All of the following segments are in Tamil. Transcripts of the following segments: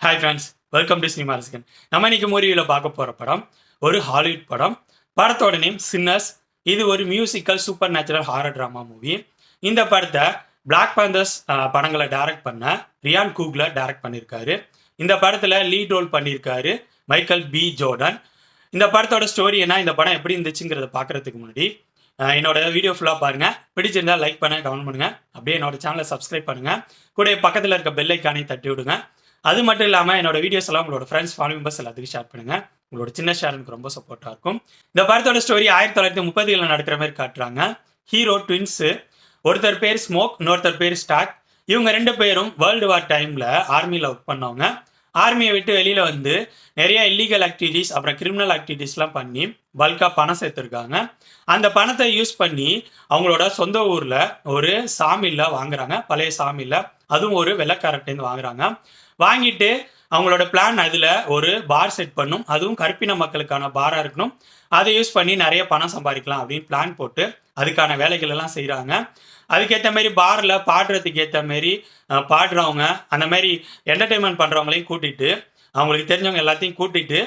Hi friends welcome to Cinema Rasigan நம்ம இன்னைக்கு மூவியில் பார்க்க போகிற படம் ஒரு ஹாலிவுட் படம். படத்தோட நேம் சின்னர்ஸ் இது ஒரு musical supernatural horror drama movie இந்த படத்தை பிளாக் பேந்தர்ஸ் படங்களை டைரக்ட் பண்ண ரியான் கூக்லர் டைரக்ட் பண்ணியிருக்காரு இந்த படத்தில் லீட் ரோல் பண்ணியிருக்காரு மைக்கேல் பி ஜோர்டன் இந்த படத்தோட ஸ்டோரி என்ன இந்த படம் எப்படி இருந்துச்சுங்கிறத பார்க்கறதுக்கு முன்னாடி என்னோட வீடியோ ஃபுல்லாக பாருங்கள் பிடிச்சிருந்தா லைக் பண்ண கமெண்ட் பண்ணுங்கள் அப்படியே என்னோட சேனலை சப்ஸ்கிரைப் பண்ணுங்கள் கூட பக்கத்தில் இருக்க பெல்லைக்கானே தட்டி விடுங்க. அது மட்டும் இல்லாமல் என்னோட வீடியோஸ் எல்லாம் உங்களோட ஃப்ரெண்ட்ஸ் ஃபேமிலி மெம்பர்ஸ் எல்லாத்துக்கும் ஷேர் பண்ணுங்க. உங்களோட சின்ன ஷேர் எனக்கு ரொம்ப சப்போர்ட்டாக இருக்கும். இந்த படத்தோட ஸ்டோரி ஆயிரத்தி தொள்ளாயிரத்தி முப்பதுகளில் நடக்கிற மாதிரி காட்டுறாங்க. ஹீரோ ட்வின்ஸு ஒருத்தர் பேர் ஸ்மோக் இன்னொருத்தர் பேர் ஸ்டாக் இவங்க ரெண்டு பேரும் வேர்ல்டு வார் டைமில் ஆர்மியில் ஒர்க் பண்ணவங்க. ஆர்மியை விட்டு வெளியில் வந்து நிறைய இல்லீகல் ஆக்டிவிட்டீஸ் அப்புறம் கிரிமினல் ஆக்டிவிட்டீஸ்லாம் பண்ணி பல்காக பணம் சேர்த்துருக்காங்க. அந்த பணத்தை யூஸ் பண்ணி அவங்களோட சொந்த ஊரில் ஒரு சாமியில் வாங்குறாங்க. பழைய சாமியில் அதுவும் ஒரு வெள்ளக்காரர்கிட்டேருந்து வாங்குறாங்க. வாங்கிட்டு அவங்களோட பிளான் அதில் ஒரு பார் செட் பண்ணும். அதுவும் கருப்பின மக்களுக்கான பாராக இருக்கணும். அதை யூஸ் பண்ணி நிறைய பணம் சம்பாதிக்கலாம் அப்படின்னு பிளான் போட்டு அதுக்கான வேலைகள் எல்லாம் செய்கிறாங்க அதுக்கேற்ற மாதிரி பாரில் பாடுறதுக்கு ஏற்ற மாரி பாடுறவங்க அந்த மாதிரி என்டர்டெயின்மெண்ட் பண்ணுறவங்களையும் கூட்டிகிட்டு அவங்களுக்கு தெரிஞ்சவங்க எல்லாத்தையும் கூட்டிட்டு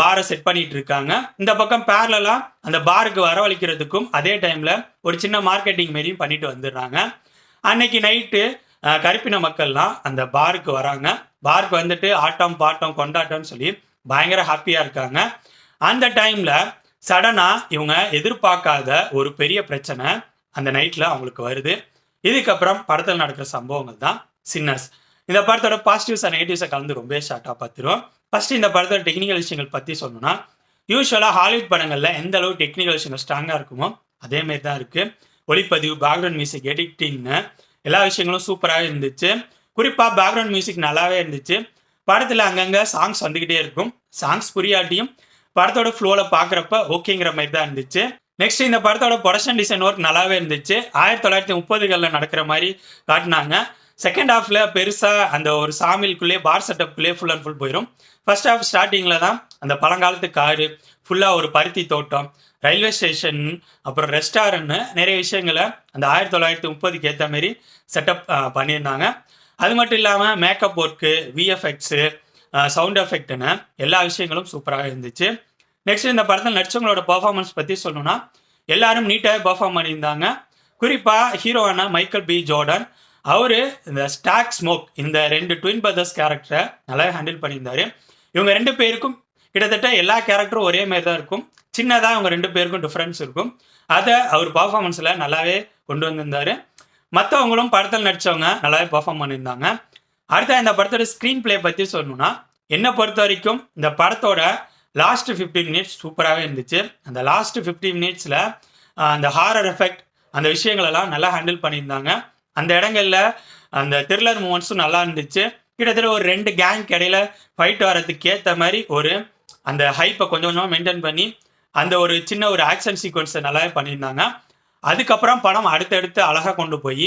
பாரை செட் பண்ணிட்டு இருக்காங்க. இந்த பக்கம் பேரலாம் அந்த பாருக்கு வரவழைக்கிறதுக்கும் அதே டைமில் ஒரு சின்ன மார்க்கெட்டிங் மாரியும் பண்ணிட்டு வந்துடுறாங்க. அன்னைக்கு நைட்டு கருப்பின மக்கள்லாம் அந்த பாருக்கு வராங்க. பாருக்கு வந்துட்டு ஆட்டம் பாட்டம் கொண்டாட்டம்னு சொல்லி பயங்கர ஹாப்பியாக இருக்காங்க. அந்த டைமில் சடனாக இவங்க எதிர்பார்க்காத ஒரு பெரிய பிரச்சனை அந்த நைட்டில் அவங்களுக்கு வருது. இதுக்கப்புறம் படத்தில் நடக்கிற சம்பவங்கள் தான் சின்னஸ் இந்த படத்தோட பாசிட்டிவ்ஸ் அண்ட் நெகட்டிவ்ஸை கலந்து ரொம்ப ஷார்ட்டாக பார்த்துருவோம். ஃபர்ஸ்ட் இந்த படத்தோட டெக்னிக்கல் விஷயங்கள் பற்றி சொல்லணும்னா யூஸ்வலாக ஹாலிவுட் படங்களில் எந்த அளவு டெக்னிக்கல் விஷயங்கள் ஸ்ட்ராங்காக இருக்குமோ அதேமாரி தான் இருக்குது ஒளிப்பதிவு பேக்ரவுண்ட் மியூசிக் எடிட்டிங்னு எல்லா விஷயங்களும் சூப்பராகவே இருந்துச்சு. குறிப்பாக பேக்ரவுண்ட் மியூசிக் நல்லாவே இருந்துச்சு. படத்தில் அங்கங்கே சாங்ஸ் வந்துக்கிட்டே இருக்கும். சாங்ஸ் புரியாட்டியும் படத்தோட ஃப்ளோவில் பார்க்குறப்ப ஓகேங்கிற மாதிரி தான் இருந்துச்சு. நெக்ஸ்ட் இந்த படத்தோட ப்ரொடக்ஷன் டிசைன் ஒர்க் நல்லாவே இருந்துச்சு. ஆயிரத்தி தொள்ளாயிரத்தி முப்பதுகளில் நடக்கிற மாதிரி காட்டினாங்க. செகண்ட் ஹாஃபில் பெருசாக அந்த ஒரு சாமிலுக்குள்ளேயே பார் செட்டப்புக்குள்ளேயே ஃபுல் அண்ட் ஃபுல் போயிடும் ஃபர்ஸ்ட் ஹாஃப் ஸ்டார்டிங்கில் தான் அந்த பழங்காலத்து காரு ஃபுல்லாக ஒரு பருத்தி தோட்டம் ரயில்வே ஸ்டேஷன் அப்புறம் ரெஸ்டாரண்ட்னு நிறைய விஷயங்களை அந்த ஆயிரத்தி தொள்ளாயிரத்தி முப்பதுக்கு ஏற்ற மாரி செட்டப் பண்ணியிருந்தாங்க. அது மட்டும் இல்லாமல் மேக்கப் ஒர்க்கு விஎஃப்எக்ஸு சவுண்ட் எஃபெக்ட்னு எல்லா விஷயங்களும் சூப்பராக இருந்துச்சு. நெக்ஸ்ட் இந்த படத்தில் நடிச்சவங்களோட பர்ஃபார்மன்ஸ் பற்றி சொல்லணும்னா எல்லாரும் நீட்டாக பெர்ஃபார்ம் பண்ணியிருந்தாங்க. குறிப்பாக ஹீரோவான மைக்கேல் பி. ஜோர்டன் அவர் இந்த ஸ்டாக் ஸ்மோக் இந்த ரெண்டு ட்வின் பிரதர்ஸ் கேரக்டரை நல்லா ஹேண்டில் பண்ணியிருந்தாரு. இவங்க ரெண்டு பேருக்கும் கிட்டத்தட்ட எல்லா கேரக்டரும் ஒரே மாதிரி தான் இருக்கும். சின்னதாக அவங்க ரெண்டு பேருக்கும் டிஃப்ரென்ஸ் இருக்கும். அதை அவர் பர்ஃபார்மன்ஸில் நல்லாவே கொண்டு வந்திருந்தார். மற்றவங்களும் படத்தில் நடித்தவங்க நல்லாவே பர்ஃபார்ம் பண்ணியிருந்தாங்க. அடுத்த இந்த படத்தோட ஸ்க்ரீன் ப்ளே பற்றி சொல்லணும்னா என்னை பொறுத்த வரைக்கும் இந்த படத்தோட லாஸ்ட் 15 மினிட்ஸ் சூப்பராகவே இருந்துச்சு. அந்த லாஸ்ட் 15 மினிட்ஸில் அந்த ஹாரர் எஃபெக்ட் அந்த விஷயங்களெல்லாம் நல்லா ஹேண்டில் பண்ணியிருந்தாங்க. அந்த இடங்களில் அந்த த்ரில்லர் மூமெண்ட்ஸும் நல்லா இருந்துச்சு. கிட்டத்தட்ட ஒரு ரெண்டு கேங் இடையில ஃபைட் வரதுக்கு ஏற்ற மாதிரி ஒரு அந்த ஹைப்பை கொஞ்சம் கொஞ்சமாக மெயின்டைன் பண்ணி அந்த ஒரு சின்ன ஒரு ஆக்ஷன் சீக்வன்ஸை நல்லாவே பண்ணியிருந்தாங்க. அதுக்கப்புறம் படம் அடுத்தடுத்து அழகாக கொண்டு போய்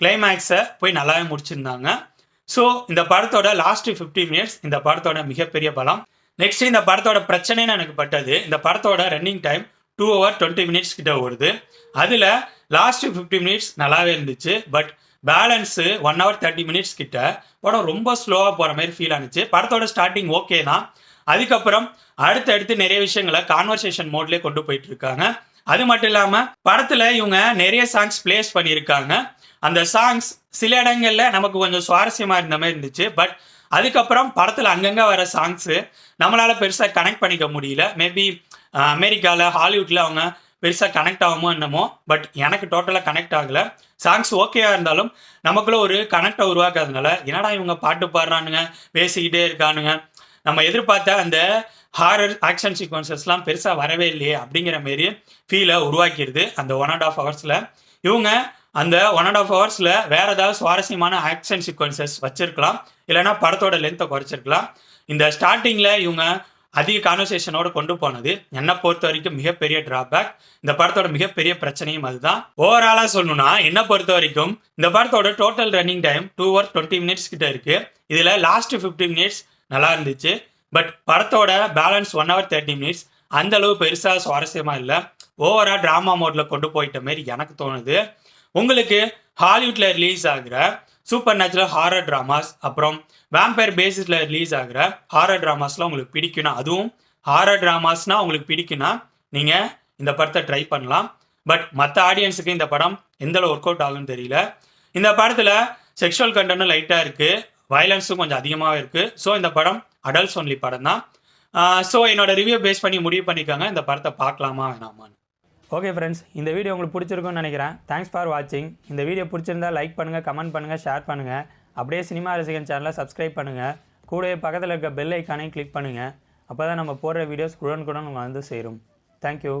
கிளைமேக்ஸை போய் நல்லாவே முடிச்சிருந்தாங்க. ஸோ இந்த படத்தோட லாஸ்ட் 15 மினிட்ஸ் இந்த படத்தோட மிகப்பெரிய பலம். நெக்ஸ்ட் இந்த படத்தோட பிரச்சனைன்னு எனக்கு பட்டது இந்த படத்தோட running time two hour twenty minutes கிட்ட ஓடுது. அதில் லாஸ்ட் 15 மினிட்ஸ் நல்லாவே இருந்துச்சு but balance one hour thirty minutes கிட்ட படம் ரொம்ப ஸ்லோவாக போகிற மாதிரி ஃபீல் ஆனிச்சு படத்தோட ஸ்டார்டிங் ஓகே தான் அதுக்கப்புறம் அடுத்தடுத்து நிறைய விஷயங்களை கான்வர்சேஷன் மோட்லேயே கொண்டு போயிட்டு இருக்காங்க அது மட்டும் இல்லாமல் படத்தில் இவங்க நிறைய சாங்ஸ் பிளேஸ் பண்ணியிருக்காங்க. அந்த சாங்ஸ் சில இடங்கள்ல நமக்கு கொஞ்சம் சுவாரஸ்யமாக இருந்த மாதிரி இருந்துச்சு. பட் அதுக்கப்புறம் படத்தில் அங்கங்கே வர சாங்ஸு நம்மளால் பெருசாக கனெக்ட் பண்ணிக்க முடியல. மேபி அமெரிக்காவில் ஹாலிவுட்டில் அவங்க பெருசாக கனெக்ட் ஆகுமோ என்னமோ. பட் எனக்கு டோட்டலாக கனெக்ட் ஆகலை. சாங்ஸ் ஓகேயாக இருந்தாலும் நமக்குள்ள ஒரு கனெக்டை உருவாக்காதனால என்னடா இவங்க பாட்டு பாடுறானுங்க பேசிக்கிட்டே இருக்கானுங்க. நம்ம எதிர்பார்த்த அந்த ஹாரர் ஆக்ஷன் சீக்வன்சஸ்லாம் பெருசாக வரவே இல்லையே அப்படிங்கிற மாரி ஃபீலை உருவாக்கிடுது அந்த ஒன் அண்ட் ஆஃப் ஹவர்ஸில் இவங்க அந்த ஒன் அண்ட் ஆஃப் ஹவர்ஸில் வேற ஏதாவது சுவாரஸ்யமான ஆக்ஷன் சீக்வன்சஸ் வச்சிருக்கலாம். இல்லைன்னா படத்தோட லென்த்தை குறைச்சிருக்கலாம். இந்த ஸ்டார்டிங்கில் இவங்க அதிக கான்வர்சேஷனோட கொண்டு போனது. என்னை பொறுத்த வரைக்கும் மிகப்பெரிய டிராபேக் இந்த படத்தோட மிகப்பெரிய பிரச்சனையும் அதுதான். ஓவராலாக சொல்லணும்னா என்னை பொறுத்த வரைக்கும் இந்த படத்தோட total running time two hour twenty minutes கிட்ட இருக்கு. இதில் லாஸ்ட் 15 மினிட்ஸ் நல்லா இருந்துச்சு. பட் படத்தோட balance one hour thirty minutes அந்த அளவு பெருசாக சுவாரஸ்யமாக இல்லை. ஓவரா ட்ராமா மோட்ல கொண்டு போயிட்ட மாதிரி எனக்கு தோணுது. உங்களுக்கு ஹாலிவுட்ல ரிலீஸ் ஆகிற சூப்பர் நேச்சுரல் ஹாரர் ட்ராமாஸ் அப்புறம் வேம்பயர் பேசிஸில் ரிலீஸ் ஆகிற ஹாரர் ட்ராமாஸ்லாம் உங்களுக்கு பிடிக்கும்னா அதுவும் ஹாரர் ட்ராமாஸ்னால் உங்களுக்கு பிடிக்கும்னா நீங்கள் இந்த படத்தை ட்ரை பண்ணலாம். பட் மற்ற ஆடியன்ஸுக்கு இந்த படம் எந்த ஒர்க் அவுட் ஆகும்னு தெரியல. இந்த படத்தில் செக்ஷுவல் கண்டனும் லைட்டாக இருக்குது வயலன்ஸும் கொஞ்சம் அதிகமாக இருக்குது ஸோ இந்த படம் அடல்ட்ஸ் ஒன்லி படம் தான் ஸோ என்னோட ரிவ்யூ பேஸ் பண்ணி முடிவு பண்ணிக்கோங்க. இந்த படத்தை பார்க்கலாமா வேணாமான்னு. ஓகே ஃப்ரெண்ட்ஸ் இந்த வீடியோ உங்களுக்கு பிடிச்சிருக்கும்னு நினைக்கிறேன். தேங்க்ஸ் ஃபார் வாட்சிங் இந்த வீடியோ பிடிச்சிருந்தா லைக் பண்ணுங்கள் கமெண்ட் பண்ணுங்கள் ஷேர் பண்ணுங்கள் அப்படியே சினிமா ரசிகன் சேனலை சப்ஸ்கிரைப் பண்ணுங்கள் கூடவே பக்கத்தில் இருக்க பெல் ஐக்கானையும் கிளிக் பண்ணுங்கள் அப்போ தான் நம்ம போடுற வீடியோஸ் உடனுக்குடன் உங்களுக்கு வந்து சேரும். தேங்க்யூ